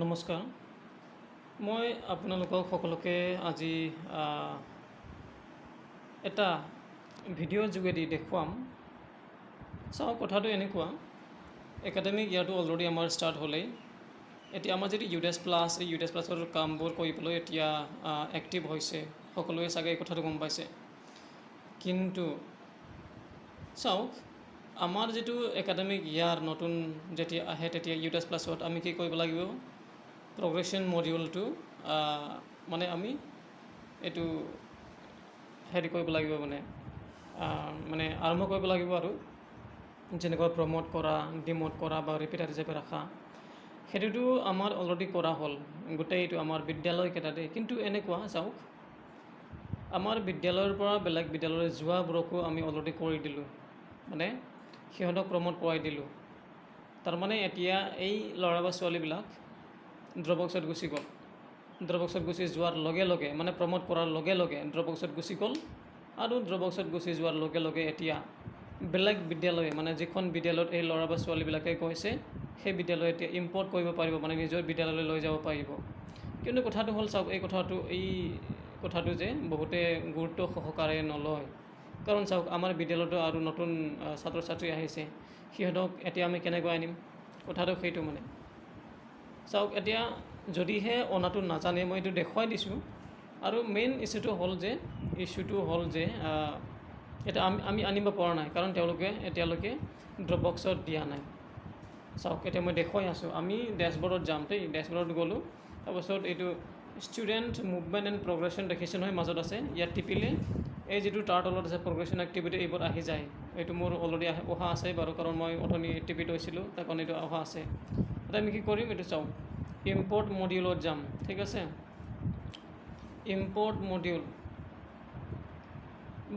নমস্কাৰ। মই আপোনালোকক সকলোকে আজি এটা ভিডিঅ'ৰ যোগেদি দেখুৱাম। চাওক কথাটো এনেকুৱা। একাডেমিক ইয়াৰটো অলৰেডি আমাৰ ষ্টাৰ্ট হ'লেই। এতিয়া আমাৰ যিটো ইউডেছ প্লাছ এই ইউডেছ প্লাছৰ কামবোৰ কৰিবলৈ এতিয়া এক্টিভ হৈছে সকলোৱে চাগে এই কথাটো গম পাইছে। কিন্তু চাওক আমাৰ যিটো একাডেমিক ইয়াৰ নতুন যেতিয়া আহে তেতিয়া ইউডেছ প্লাছত আমি কি কৰিব লাগিব? প্ৰগ্ৰেশ্যন মডিউলটো মানে আমি এইটো হেৰি কৰিব লাগিব মানে মানে আৰম্ভ কৰিব লাগিব আৰু। যেনেকৈ প্ৰমোট কৰা ডিমোট কৰা বা ৰিপিটাৰ হিচাপে ৰখা সেইটোতো আমাৰ অলৰেডি কৰা হ'ল গোটেইটো আমাৰ বিদ্যালয়কেইটাতে কিন্তু এনেকুৱা চাওক আমাৰ বিদ্যালয়ৰ পৰা বেলেগ বিদ্যালয়লৈ যোৱাবোৰকো আমি অলৰেডি কৰি দিলোঁ মানে সিহঁতক প্ৰমোট কৰাই দিলোঁ। তাৰমানে এতিয়া এই ল'ৰা বা ছোৱালীবিলাক ড্ৰপবক্সত গুচি গ'ল। ড্ৰপবক্সত গুচি যোৱাৰ লগে লগে মানে প্ৰমোট কৰাৰ লগে লগে ড্ৰপবক্সত গুচি গ'ল আৰু ড্ৰপবক্সত গুচি যোৱাৰ লগে লগে এতিয়া বেলেগ বিদ্যালয়ে মানে যিখন বিদ্যালয়ত এই ল'ৰা বা ছোৱালীবিলাকে গৈছে সেই বিদ্যালয়ে এতিয়া ইম্পৰ্ট কৰিব পাৰিব মানে নিজৰ বিদ্যালয়লৈ লৈ যাব পাৰিব। কিন্তু কথাটো হ'ল চাওক এই কথাটো এই কথাটো যে বহুতে গুৰুত্ব সহকাৰে নলয়। কাৰণ চাওক আমাৰ বিদ্যালয়তো আৰু নতুন ছাত্ৰ ছাত্ৰী আহিছে। সিহঁতক এতিয়া আমি কেনেকৈ আনিম? কথাটো সেইটো মানে। চাওক এতিয়া যদিহে অনাটো নাজানে মই এইটো দেখুৱাই দিছোঁ। আৰু মেইন ইছ্যুটো হ'ল যে ইছ্যুটো হ'ল যে এতিয়া আমি আমি আনিব পৰা নাই কাৰণ তেওঁলোকে এতিয়ালৈকে ড্ৰপ বক্সত দিয়া নাই। চাওক এতিয়া মই দেখুৱাই আছোঁ। আমি ডেছবৰ্ডত যাম দেই ডেছবৰ্ডত গ'লোঁ তাৰপাছত এইটো ষ্টুডেণ্ট মুভমেণ্ট এণ্ড প্ৰগ্ৰেশ্যন দেখিছে নহয় মাজত আছে। ইয়াত টিপিলে এই যিটো তাৰ তলত আছে প্ৰগ্ৰেশ্যন এক্টিভিটি এইবোৰ আহি যায়। এইটো মোৰ অলৰেডি অহা আছে বাৰু কাৰণ মই অথনি টিপি থৈছিলোঁ তাৰ কাৰণে এইটো অহা আছে। এতিয়া আমি কি কৰিম? এইটো চাওক ইম্পৰ্ট মডিউলত যাম ঠিক আছে? ইম্পৰ্ট মডিউল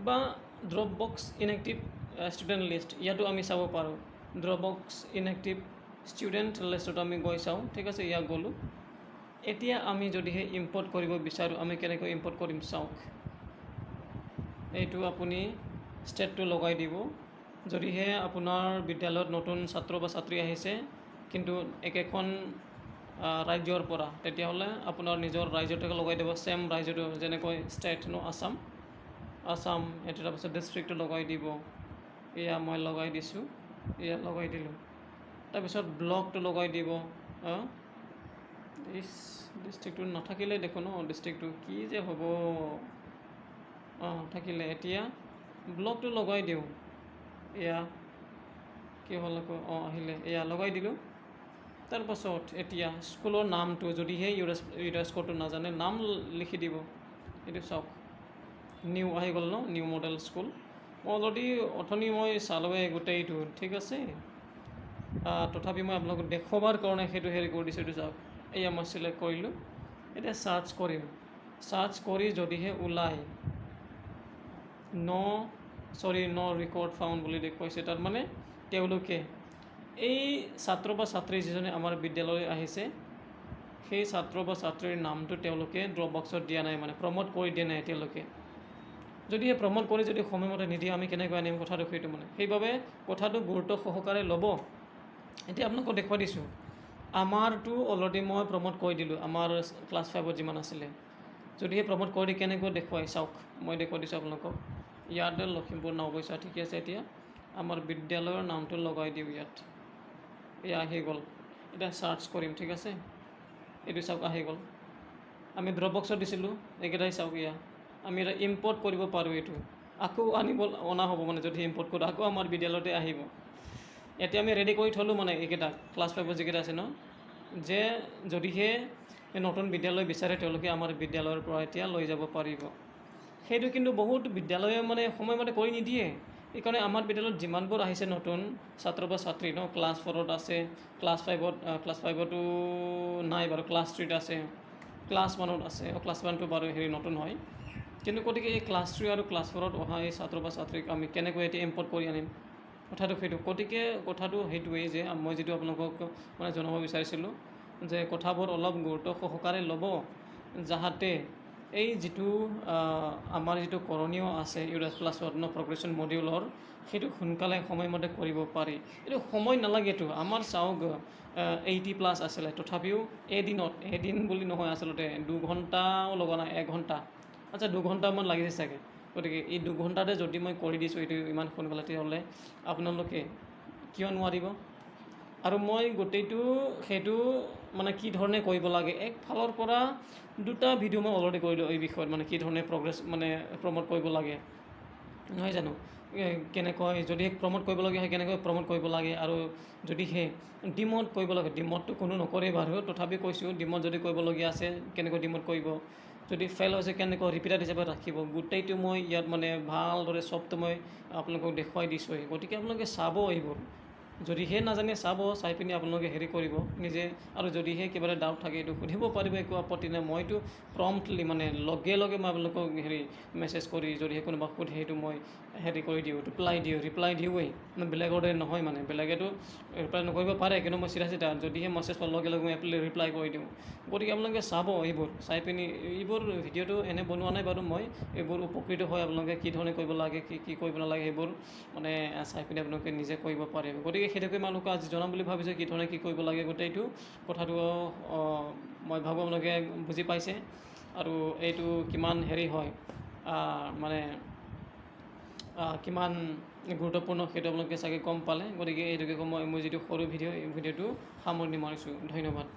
বা drop box inactive student list ইয়াতো আমি চাব পাৰোঁ। ড্ৰপ বক্স ইনএক্টিভ ষ্টুডেণ্ট লিষ্টত আমি গৈ চাওঁ ঠিক আছে? ইয়াক গ'লোঁ। এতিয়া আমি যদিহে ইম্পৰ্ট কৰিব বিচাৰোঁ আমি কেনেকৈ ইম্পৰ্ট কৰিম চাওক। এইটো আপুনি ষ্টেটটো লগাই দিব। যদিহে আপোনাৰ বিদ্যালয়ত নতুন ছাত্ৰ বা ছাত্ৰী আহিছে কিন্তু একেখন ৰাজ্যৰ পৰা। তেতিয়াহ'লে আপোনাৰ নিজৰ ৰাজ্যতে লগাই দিব ছেম ৰাজ্যটো যেনেকৈ ষ্টেট ন আছাম। আছাম এইটো তাৰপিছত ডিষ্ট্ৰিক্টটো লগাই দিব। এয়া মই লগাই দিছোঁ এয়া লগাই দিলোঁ। তাৰপিছত ব্লকটো লগাই দিব ডিষ্ট্ৰিক্টটো নাথাকিলে দেখোন ন ডিষ্ট্ৰিক্টটো কি যে হ'ব। অঁ থাকিলে এতিয়া ব্লকটো লগাই দিওঁ। এয়া কি হ'ল আকৌ? অঁ আহিলে। এয়া লগাই দিলোঁ। তাৰপাছত এতিয়া স্কুলৰ নামটো যদিহে ইউৰেছ ইউনেস্কোটো নাজানে নাম লিখি দিব। এইটো চাওক। নিউ আহি গ'ল ন? New model school. অলৰেডি অথনি মই চালোৱে গোটেইটো ঠিক আছে? তথাপি মই আপোনালোকক দেখুৱাবৰ কাৰণে সেইটো হেৰি কৰি দিছোঁ এইটো চাওক। এয়া মই চিলেক্ট কৰিলোঁ। এতিয়া চাৰ্চ কৰিম। চাৰ্চ কৰি যদিহে ওলায় ন চৰি ন ৰেকৰ্ড ফাউণ্ড বুলি দেখুৱাইছে। তাৰমানে তেওঁলোকে এই ছাত্ৰ বা ছাত্ৰী যিজনে আমাৰ বিদ্যালয়লৈ আহিছে সেই ছাত্ৰ বা ছাত্ৰীৰ নামটো তেওঁলোকে ড্ৰপ বক্সত দিয়া নাই মানে প্ৰমোট কৰি দিয়া নাই এতিয়ালৈকে যদিহে প্ৰমোট কৰি যদি সময়মতে নিদিয়ে আমি কেনেকৈ আনিম কথাটো সেইটো মানে। সেইবাবে কথাটো গুৰুত্ব সহকাৰে ল'ব। এতিয়া আপোনালোকক দেখুৱাই দিছোঁ। আমাৰটো অলৰেডি মই প্ৰমোট কৰি দিলোঁ আমাৰ ক্লাছ ফাইভত যিমান আছিলে। যদিহে প্ৰমোট কৰি কেনেকৈ দেখুৱাই? চাওক মই দেখুৱাই দিছোঁ আপোনালোকক। ইয়াতে লখিমপুৰ নৱবৈচা ঠিকে আছে এতিয়া। আমাৰ বিদ্যালয়ৰ নামটো লগাই দিওঁ ইয়াত। এয়া আহি গ'ল। এতিয়া চাৰ্চ কৰিম ঠিক আছে? এইটো চাওক আহি গ'ল। আমি ড্ৰপ বক্সত দিছিলোঁ এইকেইটাই চাওক এয়া। আমি এটা ইম্পৰ্ট কৰিব পাৰোঁ এইটো। আকৌ আনিব অনা হ'ব মানে যদি ইম্পৰ্ট কৰোঁ আকৌ আমাৰ বিদ্যালয়তে আহিব। এতিয়া আমি ৰেডি কৰি থ'লোঁ মানে এইকেইটা ক্লাছ ফাইভৰ যিকেইটা আছে ন? যে যদিহে নতুন বিদ্যালয় বিচাৰে তেওঁলোকে আমাৰ বিদ্যালয়ৰ পৰা এতিয়া লৈ যাব পাৰিব। সেইটো কিন্তু বহুত বিদ্যালয়ে মানে সময়মতে কৰি নিদিয়ে। সেইকাৰণে আমাৰ বিদ্যালয়ত যিমানবোৰ আহিছে নতুন ছাত্ৰ বা ছাত্ৰী ন ক্লাছ ফ'ৰত আছে ক্লাছ ফাইভত ক্লাছ ফাইভতো নাই বাৰু ক্লাছ থ্ৰীত আছে ক্লাছ ওৱানত আছে ক্লাছ ওৱানটো বাৰু হেৰি নতুন হয়। কিন্তু গতিকে এই ক্লাছ থ্ৰী আৰু ক্লাছ ফ'ৰত অহা এই ছাত্ৰ বা ছাত্ৰীক আমি কেনেকৈ এতিয়া ইম্পৰ্ট কৰি আনিম? কথাটো সেইটো। গতিকে কথাটো সেইটোৱেই যে মই যিটো আপোনালোকক মানে জনাব বিচাৰিছিলোঁ যে কথাবোৰ অলপ গুৰুত্ব সহকাৰে ল'ব যাহাতে এই যিটো আমাৰ যিটো কৰণীয় আছে ইউৰাছ প্লাছ ন প্ৰগ্ৰেশ্যন মডিউলৰ সেইটো সোনকালে সময়মতে কৰিব পাৰি। এইটো সময় নালাগেতো। আমাৰ চাওক এইটি প্লাছ আছিলে। তথাপিও এদিনত এদিন বুলি নহয় আচলতে দুঘণ্টাও লগা নাই এঘণ্টা। আচ্ছা দুঘণ্টামান লাগিছে চাগে। গতিকে এই দুঘণ্টাতে যদি মই কৰি দিছোঁ এইটো ইমান সোনকালে তেতিয়াহ'লে আপোনালোকে কিয় নোৱাৰিব? আৰু মই গোটেইটো সেইটো মানে কি ধৰণে কৰিব লাগে এক ফালৰ পৰা দুটা ভিডিঅ' মই অলৰেডি কৰিলোঁ এই বিষয়ত মানে কি ধৰণে প্ৰগ্ৰেছ মানে প্ৰমোট কৰিব লাগে। নহয় জানো? কেনেকৈ যদি প্ৰমোট কৰিবলগীয়া হয় কেনেকৈ প্ৰমোট কৰিব লাগে আৰু যদিহে ডিমত কৰিব লাগে ডিমতটো কোনো নকৰে বাৰু তথাপি কৈছোঁ ডিমত যদি কৰিবলগীয়া আছে কেনেকৈ ডিমত কৰিব? যদি ফেইল হৈছে কেনেকৈ ৰিপিটাৰ হিচাপে ৰাখিব? গোটেইটো মই ইয়াত মানে ভালদৰে চবটো মই আপোনালোকক দেখুৱাই দিছোঁৱেই। গতিকে আপোনালোকে চাব এইবোৰ। যদিহে নাজানে চাব চাই পিনি আপোনালোকে হেৰি কৰিব নিজে আৰু যদিহে কিবা এটা ডাউট থাকে এইটো সুধিব পাৰিব একো আপত্তি নাই। মইতো প্ৰম্পটলি মানে লগে লগে মই আপোনালোকক হেৰি মেছেজ কৰি যদিহে কোনোবা সোধে সেইটো মই হেৰি কৰি দিওঁ ৰিপ্লাই দিওঁ ৰিপ্লাই দিওঁৱেই। বেলেগৰ দৰে নহয় মানে বেলেগেতো ৰিপ্লাই নকৰিব পাৰে কিন্তু মই চিধা চিধা যদিহে মেছেজ পোৱাৰ লগে লগে মই ৰিপ্লাই কৰি দিওঁ। গতিকে আপোনালোকে চাব এইবোৰ চাই পিনি এইবোৰ ভিডিঅ'টো এনে বনোৱা নাই বাৰু মই এইবোৰ উপকৃত হয় আপোনালোকে কি ধৰণে কৰিব লাগে কি কি কৰিব নালাগে সেইবোৰ মানে চাই পিনি আপোনালোকে নিজে কৰিব পাৰিব। গতিকে সেইটোকে মই আপোনালোকক আজি জনাম বুলি ভাবিছোঁ কি ধৰণে কি কৰিব লাগে গোটেইটো কথাটো মই ভাবোঁ আপোনালোকে বুজি পাইছে। আৰু এইটো কিমান হেৰি হয় মানে কিমান গুৰুত্বপূৰ্ণ সেইটো আপোনালোকে চাগে গম পালে। গতিকে এইটোকে মই মোৰ যিটো সৰু ভিডিঅ' এই ভিডিঅ'টো সামৰণি মাৰিছোঁ। ধন্যবাদ।